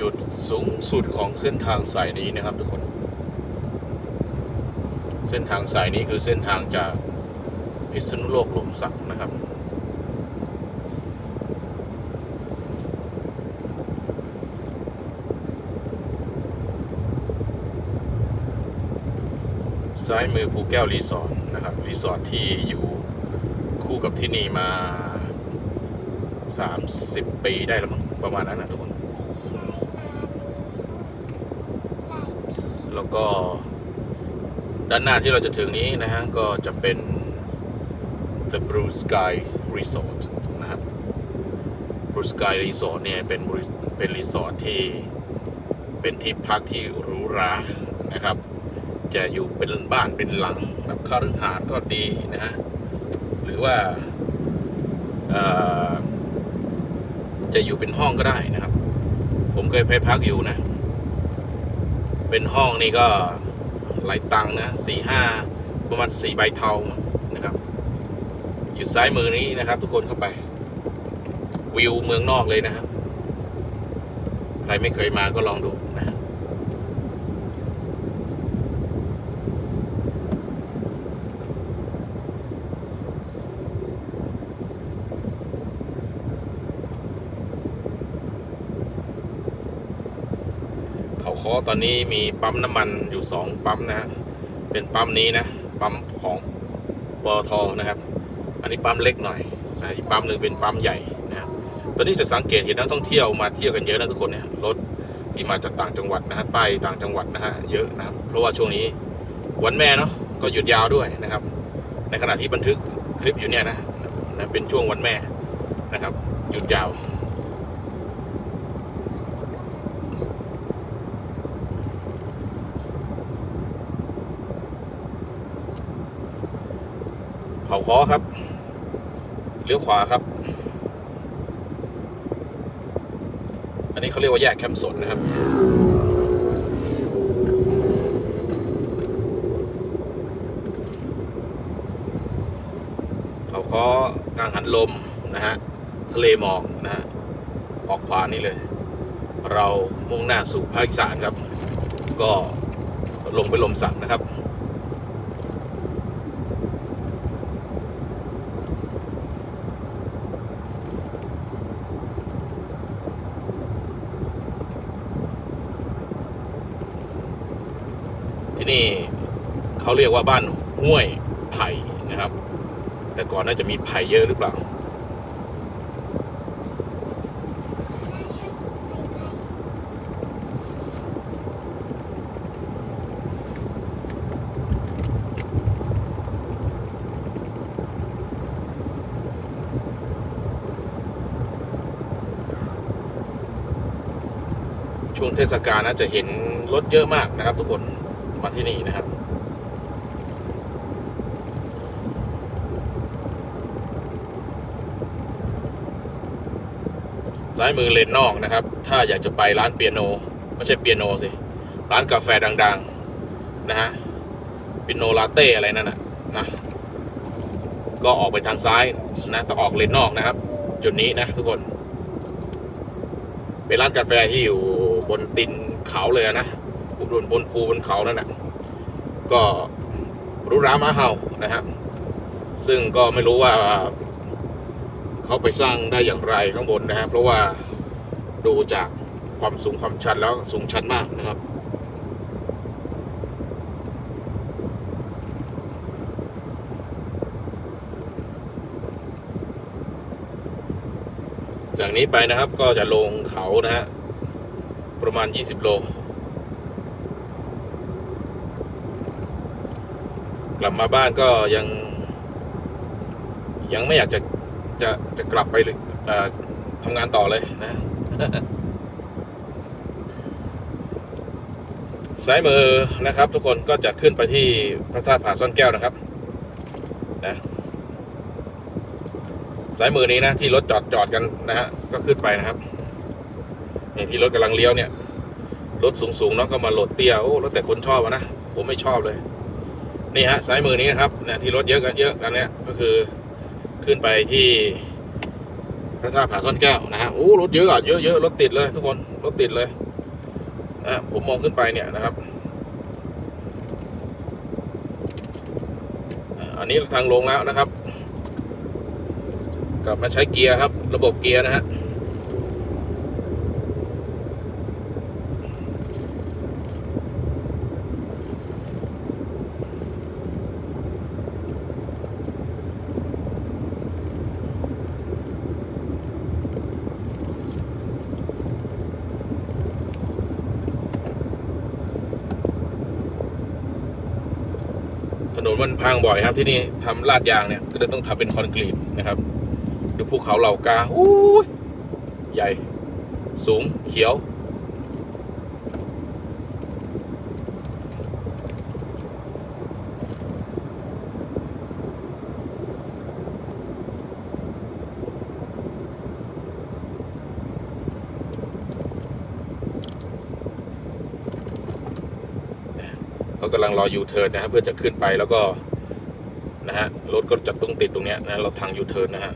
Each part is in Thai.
จุดสูงสุดของเส้นทางสายนี้นะครับทุกคน เส้นทางสายนี้คือเส้นทางจากพิษณุโลกหลมสักนะครับ ซ้ายมือภูแก้วรีสอร์ทนะครับ รีสอร์ทที่อยู่คู่กับที่นี่มา 30 ปีได้แล้วมั้งประมาณนั้นนะทุกคน ใช่มาหลายปี แล้วก็ด้านหน้าที่เราจะถึงนี้นะฮะ ก็จะเป็น The Blue Sky Resort นะครับ Blue Sky Resort เนี่ยเป็นบริเป็นรีสอร์ทที่เป็นที่พักที่หรูหรานะครับ จะอยู่เป็นบ้านเป็นหลังแบบคฤหาสน์ก็ดีนะฮะ หรือว่าจะอยู่เป็นห้องก็ได้นะครับ ผมเคยไปพักอยู่นะ เป็นห้องนี่ก็หลายตังนะสี่ห้าประมาณสี่ใบเทานะครับ อยู่ซ้ายมือนี้นะครับ ทุกคนเข้าไป วิวเมืองนอกเลยนะครับ ใครไม่เคยมาก็ลองดูนะ เขาคอตอนนี้มีปั๊มน้ำมันอยู่สองปั๊มนะฮะเป็นปั๊มนี้นะ ปั๊มของปอทนะครับ อันนี้ปั๊มเล็กหน่อยแต่อีกปั๊มหนึ่งเป็นปั๊มใหญ่นะฮะตอนนี้จะสังเกตเห็นนักท่องเที่ยวมาเที่ยวกันเยอะนะทุกคนเนี่ยรถที่มาจากต่างจังหวัดนะฮะไปต่างจังหวัดนะฮะเยอะนะครับ เพราะว่าช่วงนี้วันแม่เนาะก็หยุดยาวด้วยนะครับ ในขณะที่บันทึกคลิปอยู่เนี่ยนะนะเป็นช่วงวันแม่นะครับ หยุดยาว เขาคอครับเลี้ยวขวาครับ อันนี้เขาเรียกว่าแยกแคมป์สนนะครับเขาคอกลางหันลมนะฮะทะเลหมอกนะฮะออกขวานี่เลย เรามุ่งหน้าสู่ภาคอีสานครับ ก็ลงไปลมสักนะครับ ที่นี่ เขาเรียกว่าบ้านห้วยไผ่นะครับ แต่ก่อนน่าจะมีไผ่เยอะหรือเปล่าช่วงเทศกาลนะจะเห็นรถเยอะมากนะครับ ทุกคนมาที่นี่นะครับ ซ้ายมือเลนนอกนะครับ ถ้าอยากจะไปร้านเปียโน ไม่ใช่เปียโนสิ ร้านกาแฟดังๆนะฮะเปียโนลาเต้อะไรนั่นน่ะนะก็ออกไปทางซ้ายนะต้องออกเลนนอกนะครับ จุดนี้นะทุกคน เป็นร้านกาแฟที่อยู่บนตินเขาเลยนะบนบนภูบนเขานั่นนะก็รูหรามาเฮานะฮะซึ่งก็ไม่รู้ว่า เขาไปสร้างได้อย่างไรข้างบนนะฮะเพราะว่าดูจากความสูงความชันแล้วสูงชันมากนะครับจากนี้ไปนะครับก็จะลงเขานะฮะประมาณ 20 โล กลับมาบ้านก็ยัง ยังไม่อยากจะ จะจะกลับไปทำงานต่อเลยนะซ้ายมือนะครับ ทุกคนก็จะขึ้นไปที่พระธาตุผาซ่อนแก้วนะครับนะซ้ายมือนี้นะที่รถจอดจอดกันนะฮะก็ขึ้นไปนะครับนี่ที่รถกำลังเลี้ยวเนี่ย รถสูงๆเนาะก็มาโหลดเตี้ยโอ้แล้วแต่คนชอบนะผมไม่ชอบเลย นี่ฮะซ้ายมือนี้นะครับเนี่ยที่รถเยอะกันเยอะกันเนี่ยก็คือ ขึ้นไปที่พระธาตุผาซ่อนแก้วนะฮะโอ้รถเยอะอะเยอะเยอะรถติดเลย ทุกคนรถติดเลยนะผมมองขึ้นไปเนี่ยนะครับ อันนี้ทางลงแล้วนะครับ กลับมาใช้เกียร์ครับ ระบบเกียร์นะฮะ พังบ่อยครับที่นี่ทำลาดยางเนี่ยก็เลยต้องทำเป็นคอนกรีตนะครับดูภูเขาเหล่ากาอู้ยใหญ่ สูงเขียว เขากำลังรอยูเทิร์นนะครับเพื่อจะขึ้นไปแล้วก็ นะฮะรถก็จะต้องติดตรงเนี้ยนะเราทางยูเทิร์นนะฮะ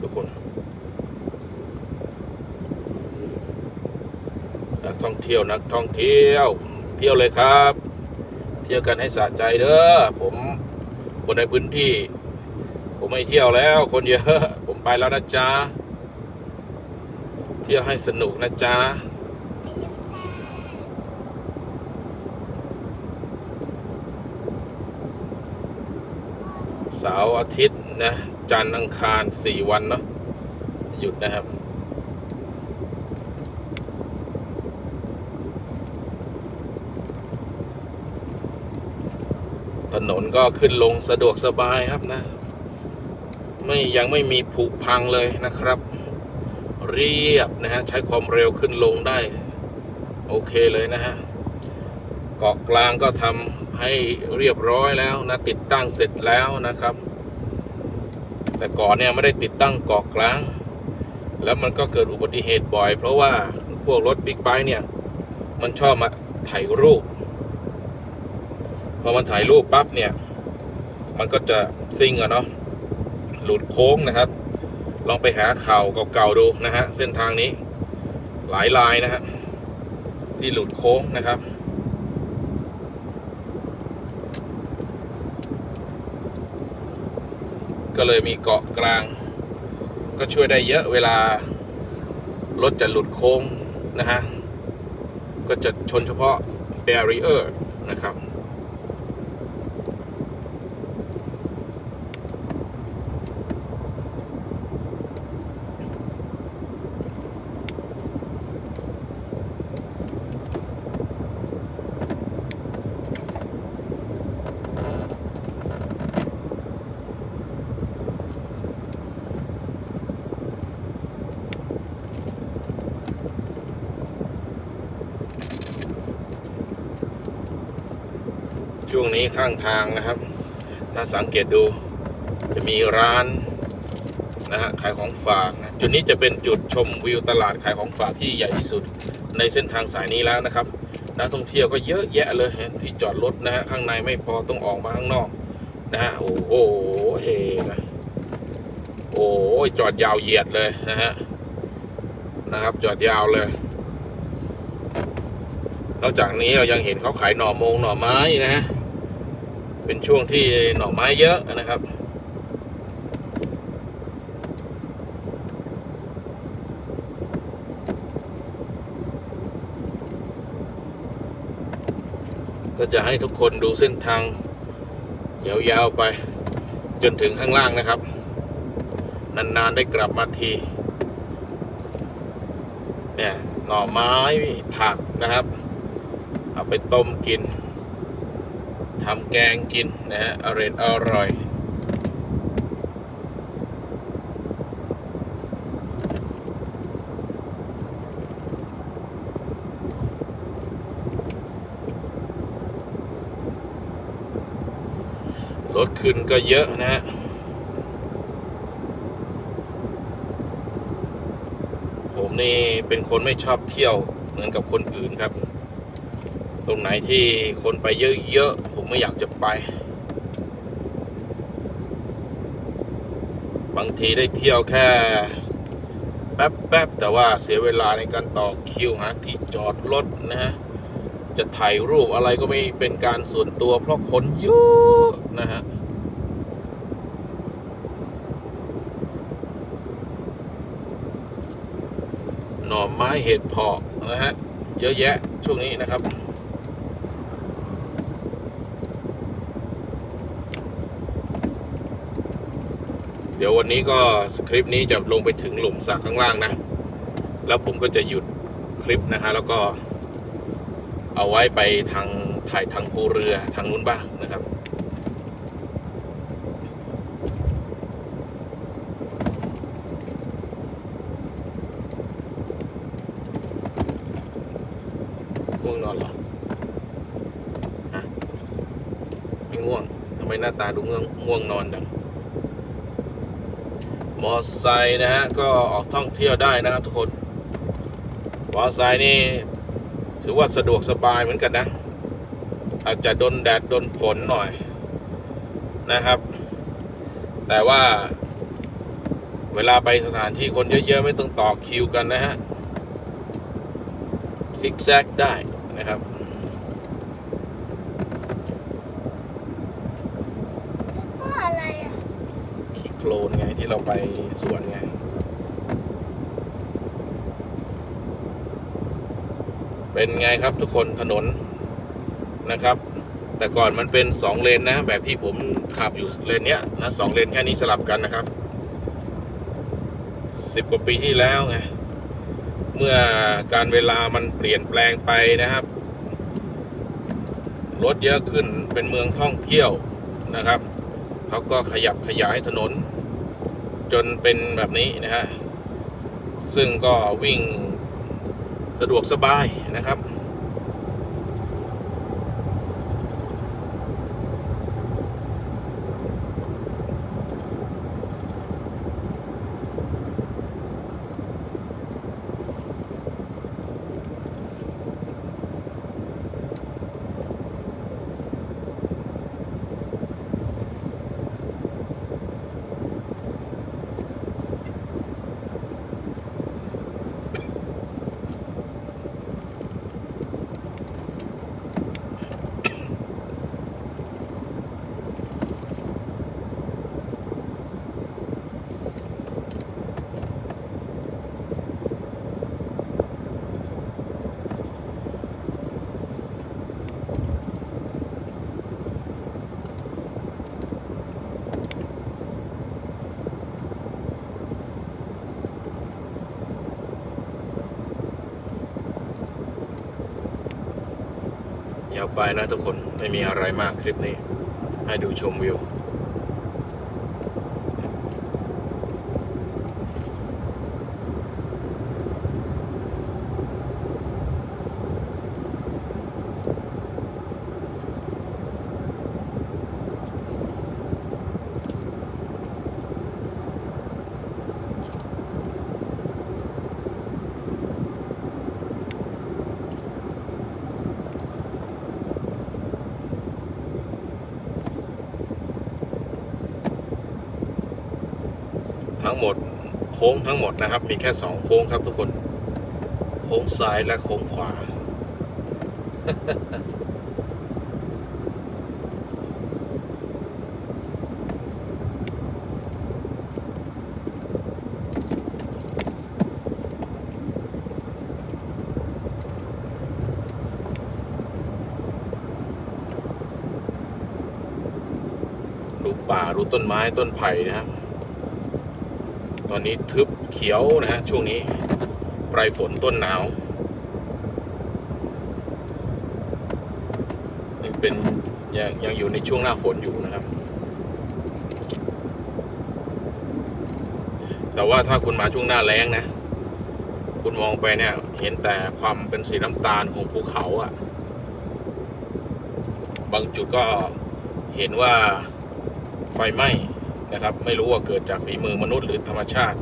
ทุกคนนักท่องเที่ยวนักท่องเที่ยว เที่ยวเลยครับ เที่ยวกันให้สะใจเด้อผมคนในพื้นที่ ผมไม่เที่ยวแล้ว คนเยอะผมไปแล้วนะจ๊ะเที่ยวให้สนุกนะจ๊ะ ไปยับจ้า เสาร์อาทิตย์นะจันทร์อังคารสี่วันเนาะหยุดนะครับ ถนนก็ขึ้นลงสะดวกสบายครับนะ ไม่ยังไม่มีผุพังเลยนะครับ เรียบนะฮะ ใช้ความเร็วขึ้นลงได้ โอเคเลยนะฮะเกาะกลางก็ทำ ให้เรียบร้อยแล้วนะติดตั้งเสร็จแล้วนะครับ แต่ก่อนเนี่ยไม่ได้ติดตั้งเกาะกลาง แล้วมันก็เกิดอุบัติเหตุบ่อย เพราะว่าพวกรถบิ๊กไบค์เนี่ย มันชอบมาถ่ายรูปพอมันถ่ายรูปปั๊บเนี่ย มันก็จะซิ่งอะเนาะหลุดโค้งนะครับ ลองไปหาข่าวเก่าๆดูนะฮะเส้นทางนี้หลายลายนะฮะที่หลุดโค้งนะครับ ก็เลยมีเกาะกลาง ก็ช่วยได้เยอะเวลารถจะหลุดโค้งนะฮะ ก็จะชนเฉพาะ barrier นะครับ ช่วงนี้ ข้างทางนะครับ ถ้าสังเกตดูจะมีร้านนะฮะขายของฝากนะจุดนี้จะเป็นจุดชมวิวตลาดขายของฝากที่ใหญ่ที่สุด ในเส้นทางสายนี้แล้วนะครับนักท่องเที่ยวก็เยอะแยะเลยที่จอดรถนะฮะข้างในไม่พอต้องออกมาข้างนอกนะฮะโอ้โหเอนะโอ้ยจอดยาวเหยียดเลยนะฮะนะครับจอดยาวเลย นอกจากนี้เรายังเห็นเขาขายหน่อมงหน่อไม้นะฮะ เป็นช่วงที่หน่อไม้เยอะนะครับ ก็จะให้ทุกคนดูเส้นทางยาวๆไป จนถึงข้างล่างนะครับ นาน ๆ ได้กลับมาที เนี่ย หน่อไม้ผักนะครับ เอาไปต้มกิน ทำแกงกินนะฮะอร่อยอร่อยรถขึ้นก็เยอะนะฮะผมนี่เป็นคนไม่ชอบเที่ยวเหมือนกับคนอื่นครับ ตรงไหนที่คนไปเยอะ ไม่อยากจะไป บางทีได้เที่ยวแค่แป๊บแป๊บแต่ว่าเสียเวลาในการต่อคิวหาที่จอดรถนะฮะ จะถ่ายรูปอะไรก็ไม่เป็นการส่วนตัวเพราะคนเยอะนะฮะหน่อไม้เห็ดเพาะนะฮะ เยอะแยะช่วงนี้นะครับ เดี๋ยววันนี้ก็สคริปต์นี้จะลงไปถึงหลุมสระข้างล่างนะ แล้วผมก็จะหยุดคลิปนะฮะแล้วก็ เอาไว้ไปทางถ่ายทางภูเรือทางนู้นบ้างนะครับง่วงนอนเหรอฮะไม่ง่วงทำไมหน้าตาดูง่วงง่วงนอนจัง มอไซค์นะฮะ ก็ออกท่องเที่ยวได้นะครับทุกคน มอไซค์นี่ถือว่าสะดวกสบายเหมือนกันนะ อาจจะโดนแดดโดนฝนหน่อยนะครับ แต่ว่าเวลาไปสถานที่คนเยอะๆ ไม่ต้องต่อคิวกันนะฮะซิกแซกได้นะครับ ว่าอะไรอะ ขี้โค ลนไงที่เราไปสวนไง เป็นไงครับทุกคนถนนนะครับ แต่ก่อนมันเป็นสองเลนนะ แบบที่ผมขับอยู่เลนเนี้ยนะสองเลนแค่นี้สลับกันนะครับสิบกว่าปีที่แล้วไงเมื่อการเวลามันเปลี่ยนแปลงไปนะครับรถเยอะขึ้นเป็นเมืองท่องเที่ยวนะครับเขาก็ขยับขยายถนน จนเป็นแบบนี้นะฮะซึ่งก็วิ่งสะดวกสบายนะครับ ไปนะทุกคนไม่มีอะไรมากคลิปนี้ ให้ดูชมวิว ทั้งหมดโค้งทั้งหมดนะครับ มีแค่สองโค้งครับทุกคน โค้งซ้ายและโค้งขวา ดูป่าดูต้นไม้ต้นไผ่นะครับ ตอนนี้ทึบเขียวนะฮะช่วงนี้ปลายฝนต้นหนาวยังเป็นยังยังอยู่ในช่วงหน้าฝนอยู่นะครับ แต่ว่าถ้าคุณมาช่วงหน้าแล้งนะ คุณมองไปเนี่ย เห็นแต่ความเป็นสีน้ำตาลของภูเขาอะ่ะ บางจุดก็เห็นว่าไฟไหม้ นะครับ ไม่รู้ว่าเกิดจากฝีมือมนุษย์หรือธรรมชาติ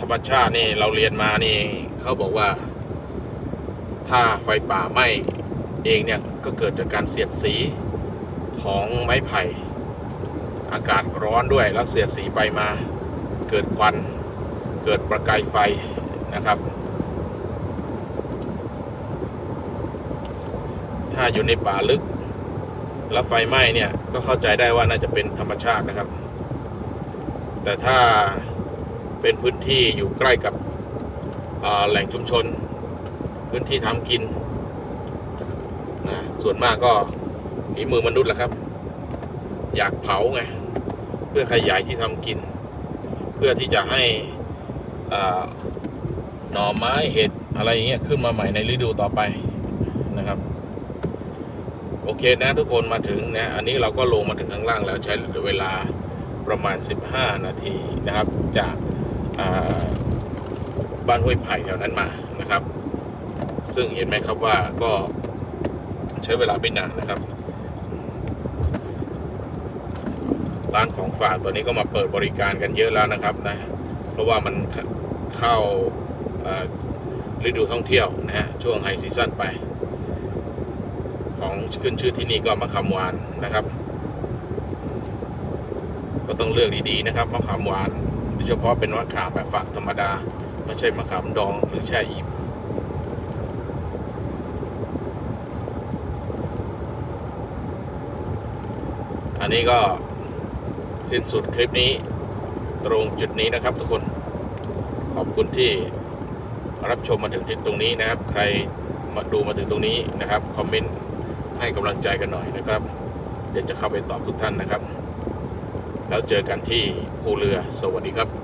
ธรรมชาตินี่เราเรียนมานี่เขาบอกว่า ถ้าไฟป่าไหม้เองเนี่ยก็เกิดจากการเสียดสีของไม้ไผ่ อากาศร้อนด้วยแล้วเสียดสีไปมา เกิดควัน เกิดประกายไฟนะครับ ถ้าอยู่ในป่าลึกแล้วไฟไหม้เนี่ยก็เข้าใจได้ว่าน่าจะเป็นธรรมชาตินะครับ แต่ถ้าเป็นพื้นที่อยู่ใกล้กับแหล่งชุมชน พื้นที่ทำกินนะส่วนมากก็ฝีมือมนุษย์แหละครับ อยากเผาไง เพื่อขยายที่ทำกิน เพื่อที่จะให้หน่อไม้เห็ดอะไรอย่างเงี้ยขึ้นมาใหม่ในฤดูต่อไปนะครับ โอเคนะทุกคนมาถึงนะอันนี้เราก็ลงมาถึงข้างล่างแล้วใช้เวลา ประมาณ 15 นาทีนะครับ จากาบ้านห้วยไผ่แถวนั้นมานะครับ ซึ่งเห็นไหมครับว่าก็ใช้เวลาไม่นานนะครับ ร้านของฝากตัวนี้ก็มาเปิดบริการกันเยอะแล้วนะครับนะ เพราะว่ามันเข้าฤดูท่องเที่ยวนะฮะช่วงไฮซีซั่นไป ของขึ้นชื่อที่นี่ก็มะขามหวานนะครับ ก็ต้องเลือกดีๆนะครับมะขามหวานโดยเฉพาะเป็นมะขามแบบฝากธรรมดา ไม่ใช่มะขามดองหรือแช่อิ่มอันนี้ก็สิ้นสุดคลิปนี้ตรงจุดนี้นะครับทุกคนขอบคุณที่รับชมมาถึงที่ตรงนี้นะครับ ใครมาดูมาถึงตรงนี้นะครับ คอมเมนต์ให้กำลังใจกันหน่อยนะครับ เดี๋ยวจะเข้าไปตอบทุกท่านนะครับ แล้วเจอกันที่ภูเรือ สวัสดีครับ